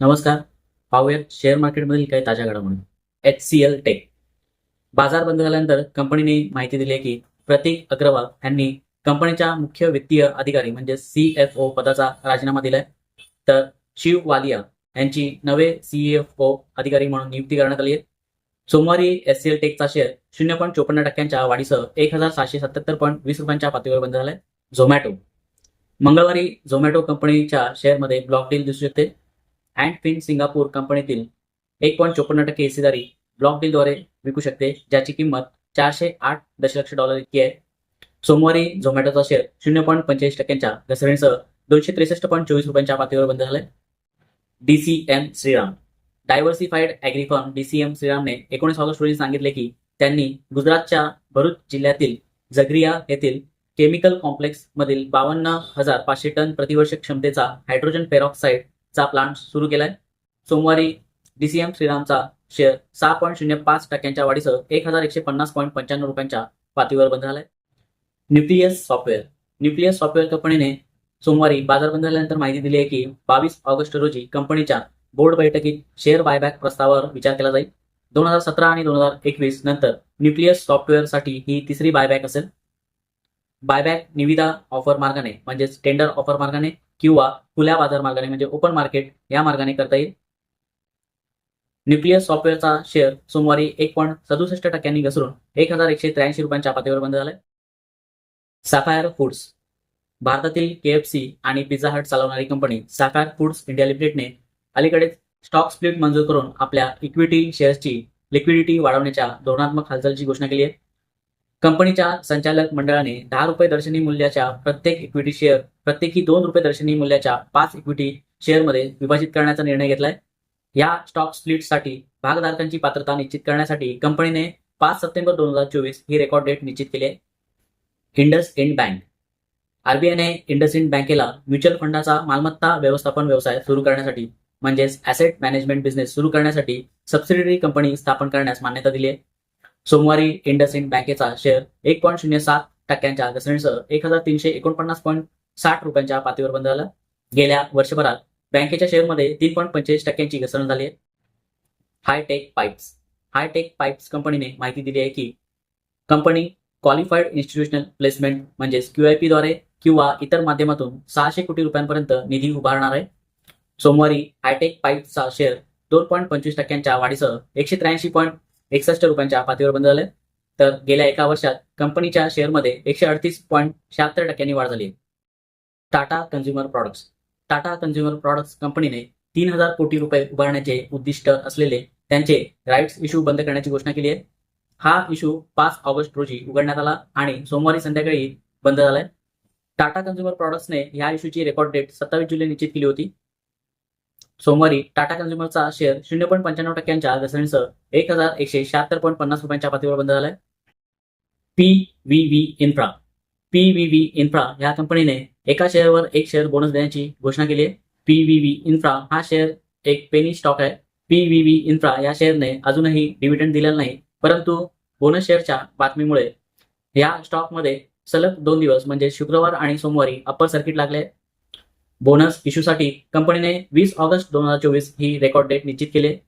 नमस्कार. पाहूयात शेअर मार्केटमधील काही ताज्या घडामोडी. एच सी एल टेक बाजार बंद झाल्यानंतर कंपनीने माहिती दिली आहे की प्रतीक अग्रवाल यांनी कंपनीच्या मुख्य वित्तीय अधिकारी म्हणजे सी एफ ओ पदाचा राजीनामा दिलाय. तर शिव वालिया यांची नवे सी एफ ओ अधिकारी म्हणून नियुक्ती करण्यात आली आहे. सोमवारी एस सी एल टेकचा शेअर शून्य पॉईंट चोपन्न टक्क्यांच्या वाढीसह एक हजार सहाशे सत्याहत्तर पॉईंट वीस रुपयांच्या पातळीवर बंद झालाय. झोमॅटो मंगळवारी झोमॅटो कंपनीच्या शेअरमध्ये ब्लॉक डील दिसू शकते. अँड फिन सिंगापूर कंपनीतील एक पॉईंट चोपन्न टक्के हिस्सेदारी ब्लॉक डीलद्वारे विकू शकते ज्याची किंमत चारशे आठ दशलक्ष डॉलर इतकी आहे. सोमवारी झोमॅटोचा शेअर शून्य पॉईंट पंचेचाळीस टक्क्यांच्या घसरणीसह दोनशे त्रेसष्ट पॉईंट चोवीस रुपयांच्या पातळीवर बंद झालाय. M Shriram. Diversified अॅग्रीफॉर्म D C M श्रीरामने एकोणीस ऑगस्ट रोजी सांगितले की त्यांनी गुजरातच्या भरूच जिल्ह्यातील जगरिया येथील केमिकल कॉम्प्लेक्स मधील बावन्न हजार पाचशे टन प्रतिवर्ष क्षमतेचा हायड्रोजन पेरॉक्साईड चा प्लांट सुरू केलाय. सोमवारी डीसीएम श्रीरामचा शेअर सहा पॉईंट शून्य पाच टक्क्यांच्या वाढीसह एक हजार एकशे पन्नास पॉईंट पंच्याण्णव रुपयांच्या पातळीवर बंद झालाय. न्यूक्लियस सॉफ्टवेअर न्यूक्लियस सॉफ्टवेअर कंपनीने सोमवारी बाजार बंद झाल्यानंतर माहिती दिली आहे की बावीस ऑगस्ट रोजी कंपनीच्या बोर्ड बैठकीत शेअर बायबॅक प्रस्तावावर विचार केला जाईल. दोन हजार सतरा आणि दोन हजार एकवीस नंतर न्यूक्लियस सॉफ्टवेअरसाठी ही तिसरी बायबॅक असेल. बायबॅक निविदा ऑफर मार्गाने म्हणजेच टेंडर ऑफर मार्गाने किंवा खुल्या बाजार मार्गाने म्हणजे ओपन मार्केट या मार्गाने करता येईल. न्यूक्लियस सॉफ्टवेअरचा शेअर सोमवारी एक पॉईंट सदुसष्ट टक्क्यांनी घसरून एक हजार एकशे त्र्याऐंशी रुपयांच्या पातळीवर बंद झालाय. साफायर फूड्स भारतातील केएफसी आणि पिझ्झा हट चालवणारी कंपनी साफायर फूड्स इंडिया लिमिटेडने अलीकडेच स्टॉक स्प्लिट मंजूर करून आपल्या इक्विटी शेअर्सची लिक्विडिटी वाढवण्याच्या धोरणात्मक हालचालीची घोषणा केली आहे. कंपनीच्या संचालक मंडळाने दहा रुपये दर्शनी मूल्याच्या प्रत्येक इक्विटी शेअर प्रत्येकी दोन रुपये दर्शनी मूल्याच्या पाच इक्विटी शेअरमध्ये विभाजित करण्याचा निर्णय घेतलाय. या स्टॉक स्प्लिटसाठी भागधारकांची पात्रता निश्चित करण्यासाठी कंपनीने पाच सप्टेंबर दोन हजार चोवीस ही रेकॉर्ड डेट निश्चित केली आहे. इंडस इंड बँक आरबीआयने इंडस इंड बँकेला म्युच्युअल फंडाचा मालमत्ता व्यवस्थापन व्यवसाय सुरू करण्यासाठी म्हणजेच ॲसेट मॅनेजमेंट बिझनेस सुरू करण्यासाठी सबसिडरी कंपनी स्थापन करण्यास मान्यता दिली आहे. सोमवारी इंडस इंड बँकेचा शेअर एक पॉईंट शून्य सात टक्क्यांच्या घसरणीसह एक हजार तीनशे एकोणपन्नास पॉईंट साठ रुपयांच्या पातळीवर बंद झाला. गेल्या वर्षभरात बँकेच्या शेअरमध्ये तीन पॉईंट पंचेचाळीस टक्क्यांची घसरण झाली आहे. हायटेक पाईप्स हायटेक पाईप्स कंपनीने माहिती दिली आहे की कंपनी क्वालिफाईड इन्स्टिट्यूशनल प्लेसमेंट म्हणजेच क्यूआयपी द्वारे किंवा इतर माध्यमातून सहाशे कोटी रुपयांपर्यंत निधी उभारणार आहे. सोमवारी हायटेक पाईप्सचा शेअर दोन पॉईंट पंचवीस टक्क्यांच्या वाढीसह एकशे त्र्याऐंशी पॉईंट एकसष्ट रुपयांच्या पातळीवर बंद झाले. तर गेल्या एका वर्षात कंपनीच्या शेअरमध्ये एकशे अडतीस पॉईंट शहात्तर टक्क्यांनी वाढ झाली. Tata consumer products. Tata consumer products कंपनीने तीन हजार कोटी रुपये उभारण्याचे उद्दिष्ट असलेले त्यांचे राईट्स इश्यू बंद करण्याची घोषणा केली आहे. हा इश्यू पाच ऑगस्ट रोजी उघडण्यात आला आणि सोमवारी संध्याकाळी बंद झालाय. टाटा कन्झ्युमर प्रॉडक्ट्सने या इश्यूची रेकॉर्ड डेट सत्तावीस जुलै निश्चित केली होती. सोमवारी टाटा कन्झ्युमरचा शेअर शून्य पॉईंट पंच्याण्णव टक्क्यांच्या घसरणीसह एक हजार एकशे शहात्तर पॉईंट पन्नास रुपयांच्या पातळीवर बंद झालाय. P V V infra. P V V infra या कंपनीने एका शेअरवर एक शेअर बोनस देण्याची घोषणा केली आहे. पी व्ही व्ही इन्फ्रा हा शेअर एक पेनी स्टॉक आहे. पी व्ही व्ही इन्फ्रा या शेअरने अजूनही डिव्हिडंड दिलेला नाही परंतु बोनस शेअरच्या बातमीमुळे या स्टॉकमध्ये सलग दोन दिवस म्हणजे शुक्रवार आणि सोमवारी अप्पर सर्किट लागले. बोनस इश्यूसाठी कंपनीने वीस ऑगस्ट दोन हजार चोवीस ही रेकॉर्ड डेट निश्चित केले